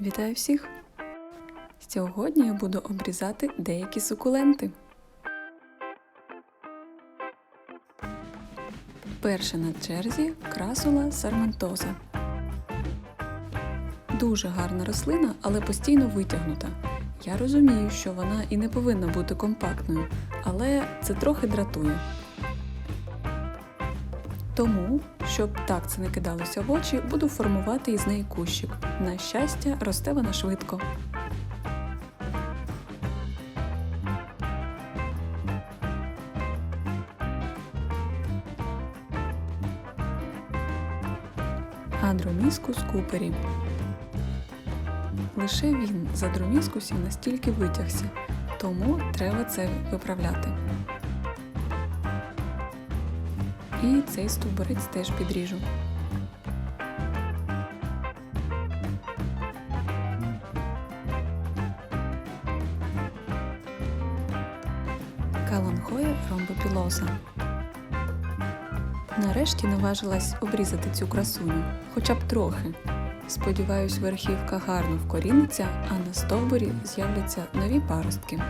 Вітаю всіх! Сьогодні я буду обрізати деякі сукуленти. Перша на черзі красула сарментоза. Дуже гарна рослина, але постійно витягнута. Я розумію, що вона і не повинна бути компактною, але це трохи дратує. Тому, щоб так це не кидалося в очі, буду формувати із неї кущик. На щастя, росте вона швидко. Адроміскус купері. Лише він з адроміскусів настільки витягся, тому треба це виправляти. І цей стовбурець теж підріжу. Каланхоя ромбопілоза. Нарешті наважилась обрізати цю красуню, хоча б трохи. Сподіваюсь, верхівка гарно вкоріниться, а на стовбурі з'являться нові паростки.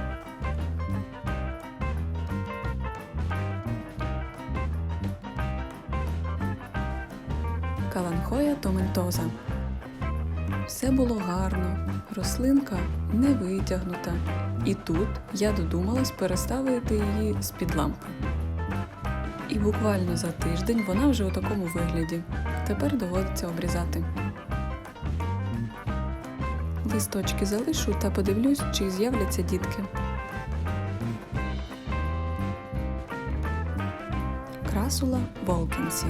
Каланхоя томентоза. Все було гарно, рослинка не витягнута. І тут я додумалась переставити її з-під лампи. І буквально за тиждень вона вже у такому вигляді. Тепер доводиться обрізати. Листочки залишу та подивлюсь, чи з'являться дітки. Красула Волкінсі.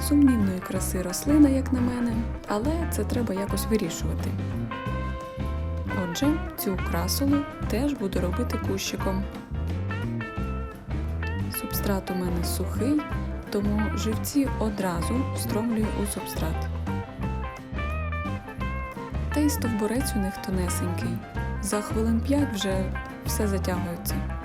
Сумнівної краси рослина, як на мене, але це треба якось вирішувати. Отже, цю красулу теж буду робити кущиком. Субстрат у мене сухий, тому живці одразу встромлюю у субстрат. Та й стовбурець у них тонесенький. За хвилин 5 вже все затягується.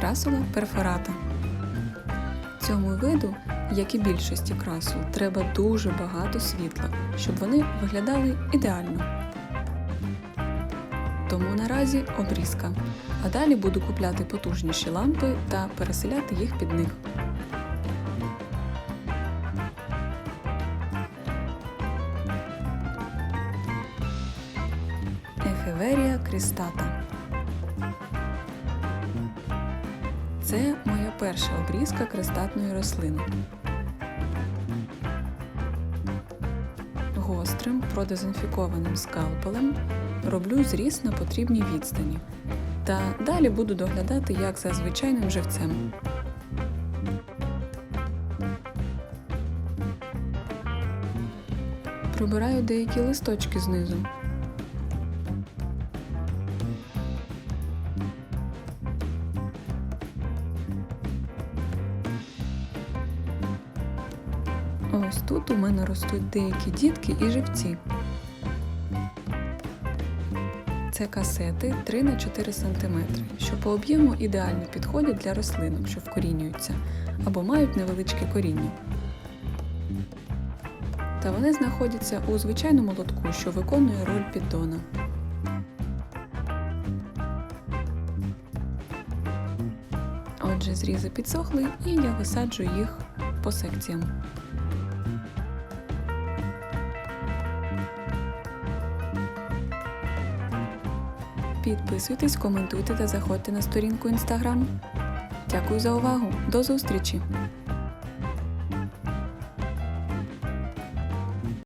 Красула перфората. Цьому виду, як і більшості красул, треба дуже багато світла, щоб вони виглядали ідеально. Тому наразі обрізка. А далі буду купляти потужніші лампи та переселяти їх під них. Ефеверія крістата. Це моя перша обрізка крестатної рослини. Гострим продезінфікованим скалпелем роблю зріз на потрібній відстані. Та далі буду доглядати як за звичайним живцем. Прибираю деякі листочки знизу. Ось тут у мене ростуть деякі дітки і живці. Це касети 3 на 4 см, що по об'єму ідеально підходять для рослинок, що вкорінюються, або мають невеличке коріння. Та вони знаходяться у звичайному лотку, що виконує роль піддона. Отже, зрізи підсохли і я висаджу їх по секціям. Підписуйтесь, коментуйте та заходьте на сторінку Instagram. Дякую за увагу. До зустрічі!